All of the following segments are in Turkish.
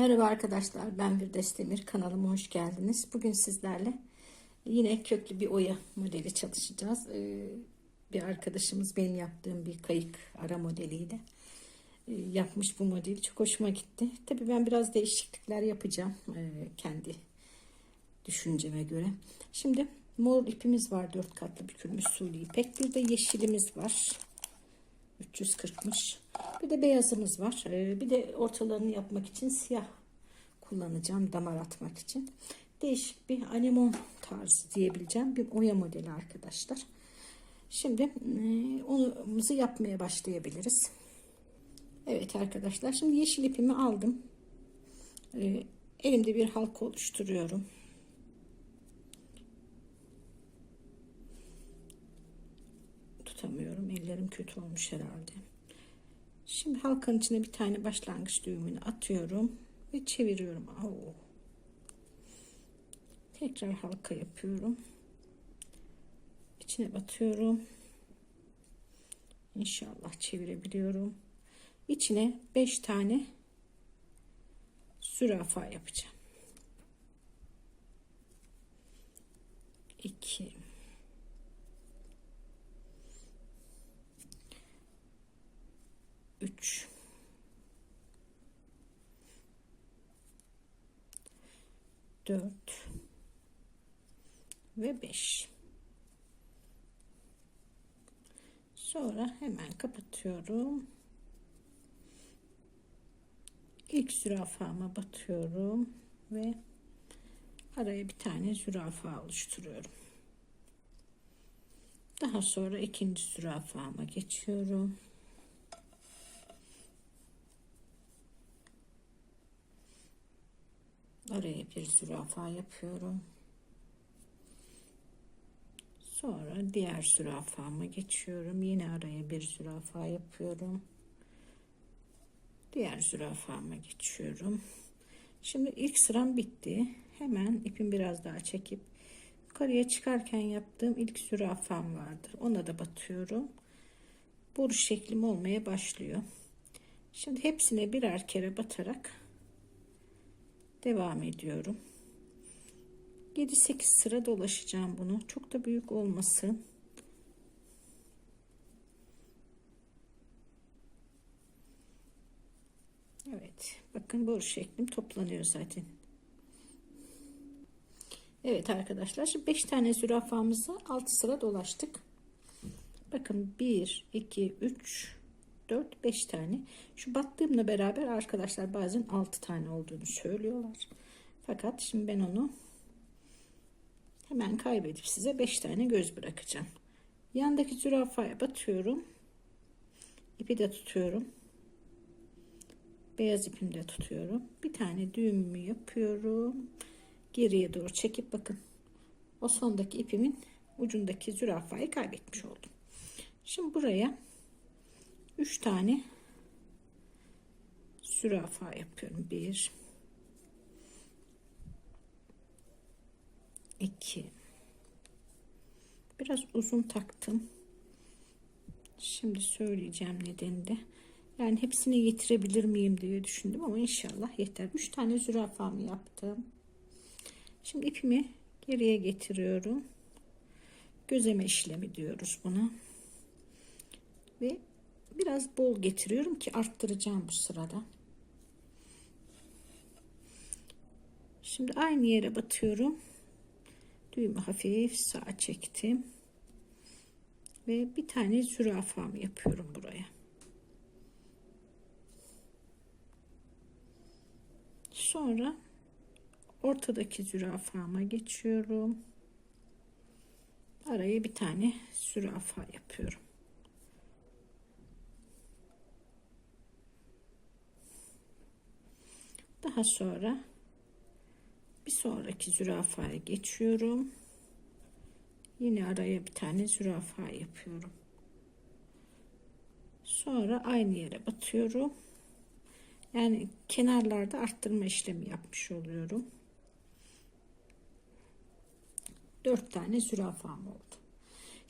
Merhaba arkadaşlar ben bir Demir kanalıma hoş geldiniz. Bugün sizlerle yine köklü bir oya modeli çalışacağız. Ee, bir arkadaşımız benim yaptığım bir kayık ara modeliyle e, yapmış bu modeli. Çok hoşuma gitti. Tabii ben biraz değişiklikler yapacağım e, kendi düşünceme göre. Şimdi mor ipimiz var dört katlı bükülmüş suli ipek. Bir de yeşilimiz var. 340'mış. Bir de beyazımız var. Ee, bir de ortalarını yapmak için siyah kullanacağım damar atmak için. Değişik bir anemon tarzı diyebileceğim bir oya modeli arkadaşlar. Şimdi e, onumuzu yapmaya başlayabiliriz. Evet arkadaşlar şimdi yeşil ipimi aldım. Ee, elimde bir halka oluşturuyorum. Tutamıyorum. Ellerim kötü olmuş herhalde. Şimdi halkanın içine bir tane başlangıç düğümünü atıyorum ve çeviriyorum. Oo. Tekrar halka yapıyorum. İçine batıyorum. İnşallah çevirebiliyorum. İçine 5 tane zürafa yapacağım. 2 3 4 ve 5 sonra hemen kapatıyorum. İlk zürafama batıyorum ve araya bir tane zürafa oluşturuyorum. Daha sonra ikinci zürafama geçiyorum Araya bir zürafa yapıyorum. Sonra diğer zürafama geçiyorum. Yine araya bir zürafa yapıyorum. Diğer zürafama geçiyorum. Şimdi ilk sıram bitti. Hemen ipim biraz daha çekip yukarıya çıkarken yaptığım ilk zürafam vardır. Ona da batıyorum. Boruş şeklim olmaya başlıyor. Şimdi hepsine birer kere batarak devam ediyorum. 7-8 sıra dolaşacağım bunu. Çok da büyük olmasın. Evet bakın boru şeklim toplanıyor zaten. Evet arkadaşlar şimdi 5 tane zürafamızı 6 sıra dolaştık. Bakın 1 2 3 4 5 tane. Şu battığımla beraber arkadaşlar bazen 6 tane olduğunu söylüyorlar. Fakat şimdi ben onu hemen kaybedip size 5 tane göz bırakacağım. Yandaki zürafaya batıyorum. İpi de tutuyorum. Beyaz ipimde tutuyorum. Bir tane düğümümü yapıyorum. Geriye doğru çekip bakın. O sondaki ipimin ucundaki zürafayı kaybetmiş oldum. Şimdi buraya 3 tane zürafa yapıyorum. 1 2 Biraz uzun taktım. Şimdi söyleyeceğim nedeni de. Yani hepsini getirebilir miyim diye düşündüm ama inşallah yeter. 3 tane zürafamı yaptım. Şimdi ipimi geriye getiriyorum. Gözeme işlemi diyoruz buna. Ve biraz bol getiriyorum ki arttıracağım bu sırada. Şimdi aynı yere batıyorum. Düğümü hafif sağa çektim. Ve bir tane zürafamı yapıyorum buraya. Sonra ortadaki zürafama geçiyorum. Araya bir tane zürafa yapıyorum. Daha sonra bir sonraki zürafaya geçiyorum. Yine araya bir tane zürafa yapıyorum. Sonra aynı yere batıyorum. Yani kenarlarda arttırma işlemi yapmış oluyorum. Dört tane zürafam oldu.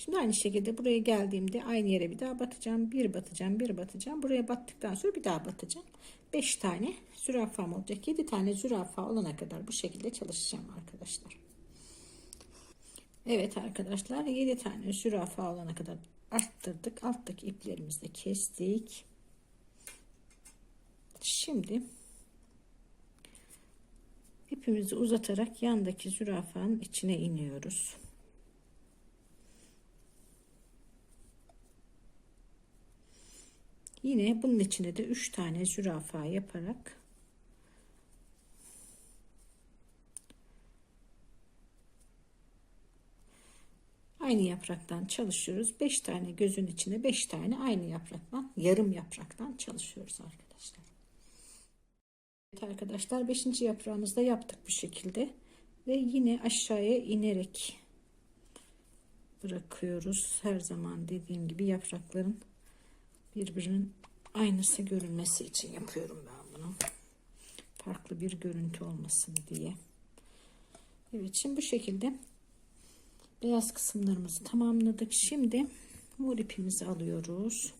Şimdi aynı şekilde buraya geldiğimde aynı yere bir daha batacağım. Bir batacağım, bir batacağım. Buraya battıktan sonra bir daha batacağım. 5 tane zürafam olacak. 7 tane zürafa olana kadar bu şekilde çalışacağım arkadaşlar. Evet arkadaşlar 7 tane zürafa olana kadar arttırdık. Alttaki iplerimizi de kestik. Şimdi ipimizi uzatarak yandaki zürafanın içine iniyoruz. Yine bunun içine de 3 tane zürafa yaparak aynı yapraktan çalışıyoruz. 5 tane gözün içine 5 tane aynı yapraktan yarım yapraktan çalışıyoruz arkadaşlar. Evet arkadaşlar 5. yaprağımızda yaptık bu şekilde ve yine aşağıya inerek bırakıyoruz. Her zaman dediğim gibi yaprakların birbirinin aynısı görünmesi için yapıyorum ben bunu. Farklı bir görüntü olmasın diye. Evet şimdi bu şekilde beyaz kısımlarımızı tamamladık. Şimdi mor ipimizi alıyoruz.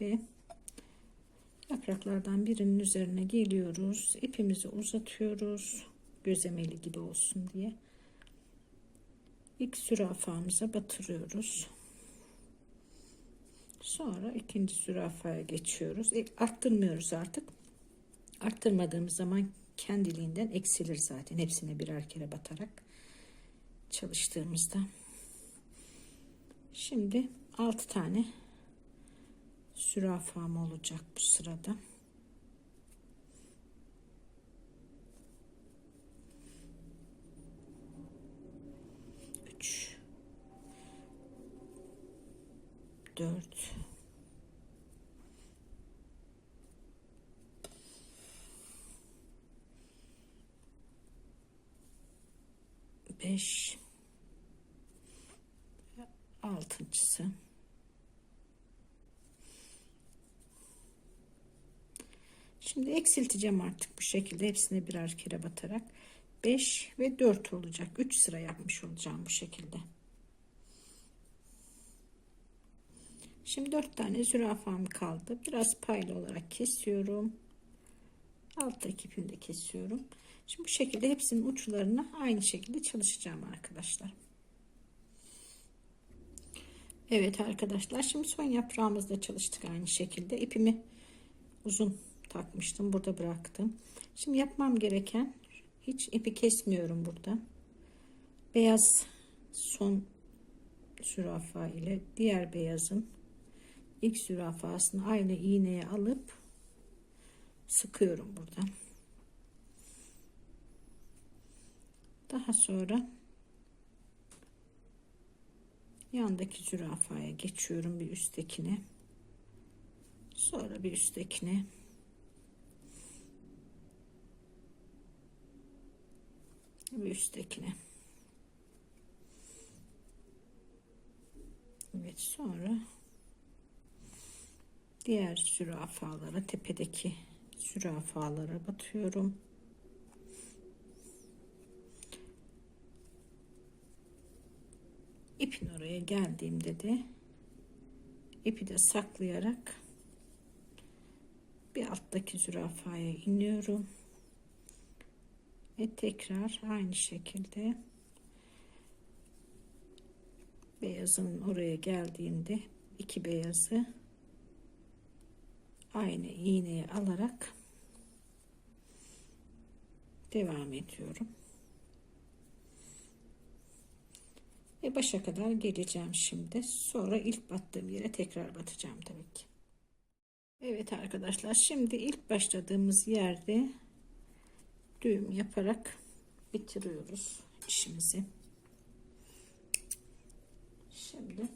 Ve yapraklardan birinin üzerine geliyoruz. İpimizi uzatıyoruz. Gözemeli gibi olsun diye. İlk zürafamıza batırıyoruz. Sonra ikinci zürafaya geçiyoruz. E, arttırmıyoruz artık. Arttırmadığımız zaman kendiliğinden eksilir zaten. Hepsine birer kere batarak çalıştığımızda. Şimdi 6 tane zürafam olacak bu sırada. Dört, beş, altıncısı. Şimdi eksilteceğim artık bu şekilde hepsine birer kere batarak 5 ve 4 olacak. 3 sıra yapmış olacağım bu şekilde. Şimdi 4 tane zürafam kaldı. Biraz paylı olarak kesiyorum. Alttaki ipimi de kesiyorum. Şimdi bu şekilde hepsinin uçlarına aynı şekilde çalışacağım arkadaşlar. Evet arkadaşlar şimdi son yaprağımızda çalıştık aynı şekilde. ipimi uzun takmıştım. Burada bıraktım. Şimdi yapmam gereken hiç ipi kesmiyorum burada. Beyaz son zürafa ile diğer beyazın ilk zürafasını aynı iğneye alıp sıkıyorum burada. Daha sonra yandaki zürafaya geçiyorum bir üsttekine. Sonra bir üsttekine. Bir üsttekine. Evet sonra diğer zürafalara tepedeki zürafalara batıyorum. ipin oraya geldiğimde de ipi de saklayarak bir alttaki zürafaya iniyorum ve tekrar aynı şekilde beyazın oraya geldiğinde iki beyazı aynı iğneye alarak devam ediyorum. Ve başa kadar geleceğim şimdi. Sonra ilk battığım yere tekrar batacağım tabii ki. Evet arkadaşlar şimdi ilk başladığımız yerde düğüm yaparak bitiriyoruz işimizi. Şimdi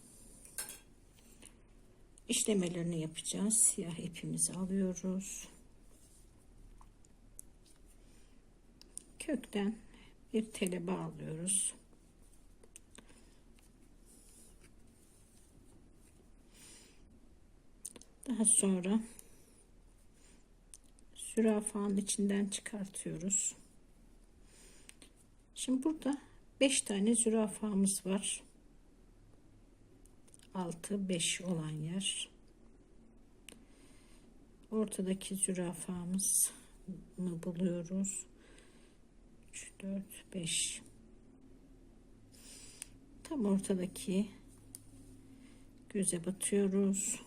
işlemelerini yapacağız. Siyah ipimizi alıyoruz. Kökten bir tele bağlıyoruz. Daha sonra zürafanın içinden çıkartıyoruz. Şimdi burada 5 tane zürafamız var. 6 5 olan yer. ortadaki zürafamız mı buluyoruz. 3 4 5 tam ortadaki göze batıyoruz.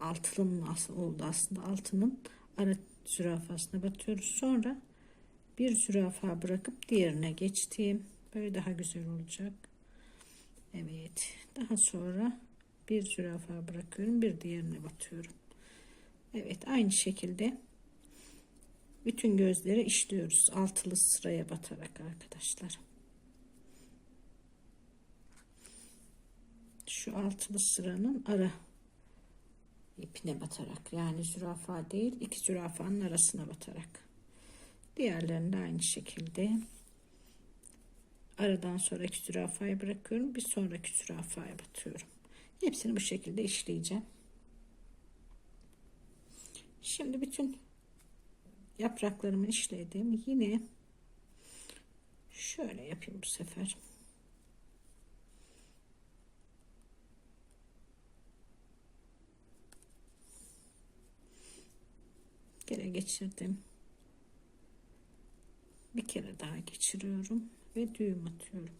Altının oldu aslında. Altının ara zürafasına batıyoruz. Sonra bir zürafa bırakıp diğerine geçtiğim böyle daha güzel olacak Evet daha sonra bir zürafa bırakıyorum bir diğerine batıyorum. Evet aynı şekilde bütün gözleri işliyoruz altılı sıraya batarak arkadaşlar. Şu altılı sıranın ara ipine batarak yani zürafa değil iki zürafanın arasına batarak. Diğerlerini de aynı şekilde aradan sonraki zürafayı bırakıyorum. Bir sonraki zürafaya batıyorum. Hepsini bu şekilde işleyeceğim. Şimdi bütün yapraklarımı işledim yine şöyle yapayım bu sefer. Kere geçirdim. Bir kere daha geçiriyorum ve düğüm atıyorum.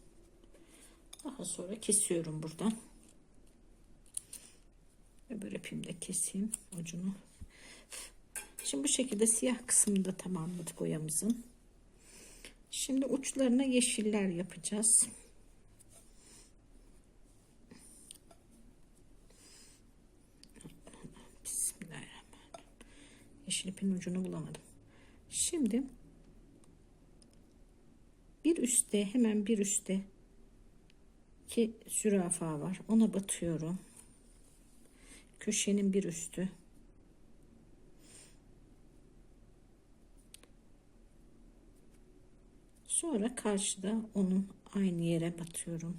Daha sonra kesiyorum buradan. Öbür ipimde keseyim ucunu. Şimdi bu şekilde siyah kısmını da tamamladık boyamızın. Şimdi uçlarına yeşiller yapacağız. Yeşil ipin ucunu bulamadım. Şimdi üstte hemen bir üstte ki zürafa var. Ona batıyorum. Köşenin bir üstü. Sonra karşıda onun aynı yere batıyorum.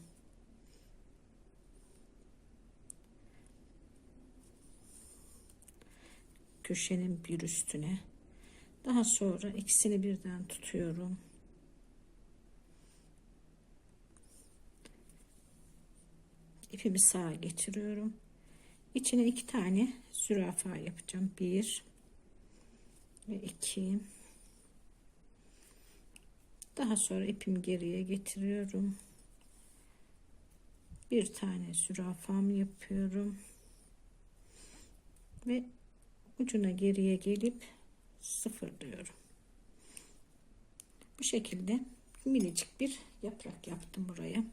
köşenin bir üstüne. Daha sonra ikisini birden tutuyorum. İpimi sağa getiriyorum. İçine iki tane zürafa yapacağım. Bir ve iki. Daha sonra ipimi geriye getiriyorum. Bir tane zürafam yapıyorum. Ve ucuna geriye gelip sıfırlıyorum. Bu şekilde minicik bir yaprak yaptım buraya.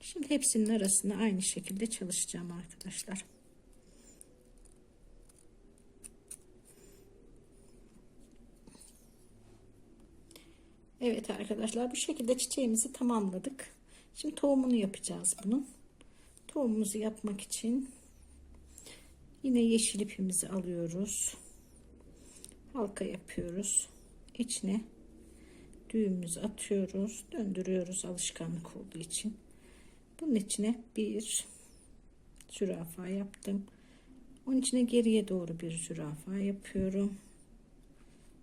Şimdi hepsinin arasında aynı şekilde çalışacağım arkadaşlar. Evet arkadaşlar bu şekilde çiçeğimizi tamamladık. Şimdi tohumunu yapacağız bunun. Tohumumuzu yapmak için Yine yeşil ipimizi alıyoruz. Halka yapıyoruz. İçine düğümümüzü atıyoruz. Döndürüyoruz alışkanlık olduğu için. Bunun içine bir zürafa yaptım. Onun içine geriye doğru bir zürafa yapıyorum.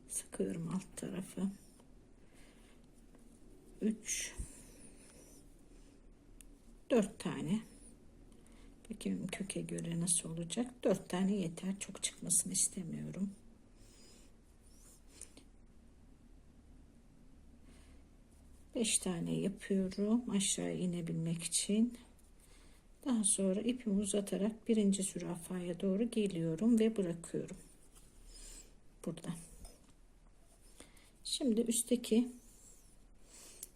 Sıkıyorum alt tarafı. 3 4 tane Bakayım köke göre nasıl olacak. Dört tane yeter. Çok çıkmasını istemiyorum. Beş tane yapıyorum. Aşağı inebilmek için. Daha sonra ipimi uzatarak birinci zürafaya doğru geliyorum ve bırakıyorum. Burada. Şimdi üstteki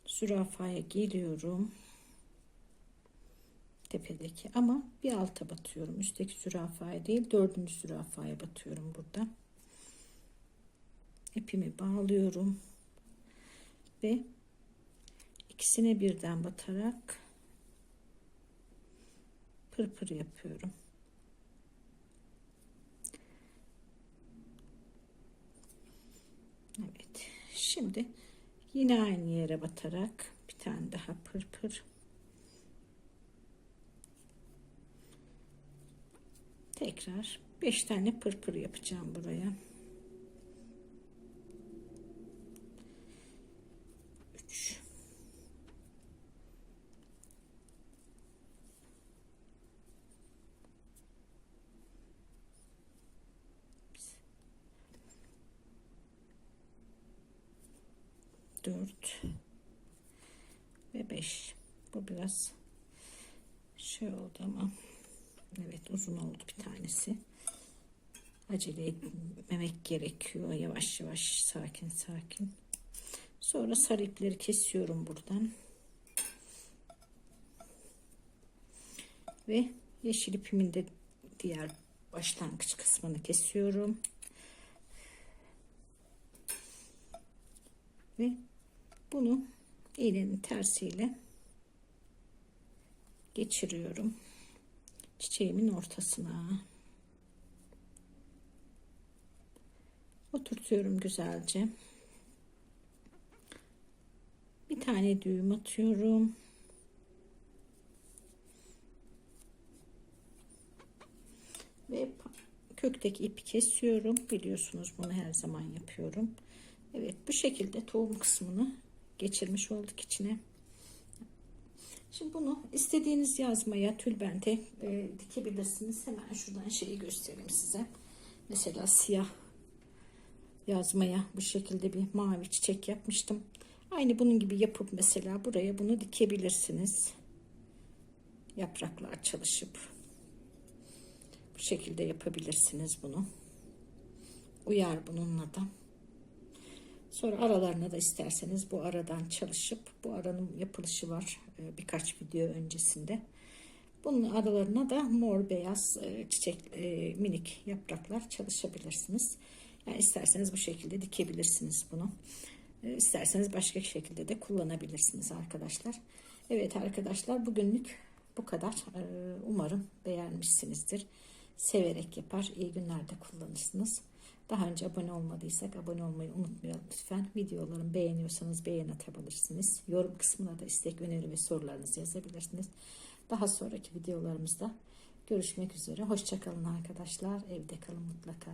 zürafaya geliyorum tepedeki ama bir alta batıyorum üstteki zürafaya değil dördüncü zürafaya batıyorum burada ipimi bağlıyorum ve ikisine birden batarak pırpır yapıyorum Evet şimdi yine aynı yere batarak bir tane daha pırpır tekrar 5 tane pırpır yapacağım buraya. 4 ve 5. Bu biraz şey oldu ama evet uzun oldu bir tanesi. Acele etmemek gerekiyor. Yavaş yavaş sakin sakin. Sonra sarı ipleri kesiyorum buradan. Ve yeşil ipimin de diğer başlangıç kısmını kesiyorum. Ve bunu iğnenin tersiyle geçiriyorum. Çiçeğimin ortasına. Oturtuyorum güzelce. Bir tane düğüm atıyorum. Ve kökteki ipi kesiyorum. Biliyorsunuz bunu her zaman yapıyorum. Evet bu şekilde tohum kısmını geçirmiş olduk içine. Şimdi bunu istediğiniz yazmaya tülbente e, dikebilirsiniz. Hemen şuradan şeyi göstereyim size. Mesela siyah yazmaya bu şekilde bir mavi çiçek yapmıştım. Aynı bunun gibi yapıp mesela buraya bunu dikebilirsiniz. Yapraklar çalışıp bu şekilde yapabilirsiniz bunu. Uyar bununla da. Sonra aralarına da isterseniz bu aradan çalışıp bu aranın yapılışı var e, birkaç video öncesinde. Bunun aralarına da mor beyaz e, çiçek e, minik yapraklar çalışabilirsiniz. Yani isterseniz bu şekilde dikebilirsiniz bunu. İsterseniz başka şekilde de kullanabilirsiniz arkadaşlar. Evet arkadaşlar bugünlük bu kadar. Umarım beğenmişsinizdir. Severek yapar, iyi günlerde kullanırsınız. Daha önce abone olmadıysak abone olmayı unutmayalım lütfen. Videolarımı beğeniyorsanız beğen atabilirsiniz. Yorum kısmına da istek, öneri ve sorularınızı yazabilirsiniz. Daha sonraki videolarımızda görüşmek üzere. Hoşçakalın arkadaşlar. Evde kalın mutlaka.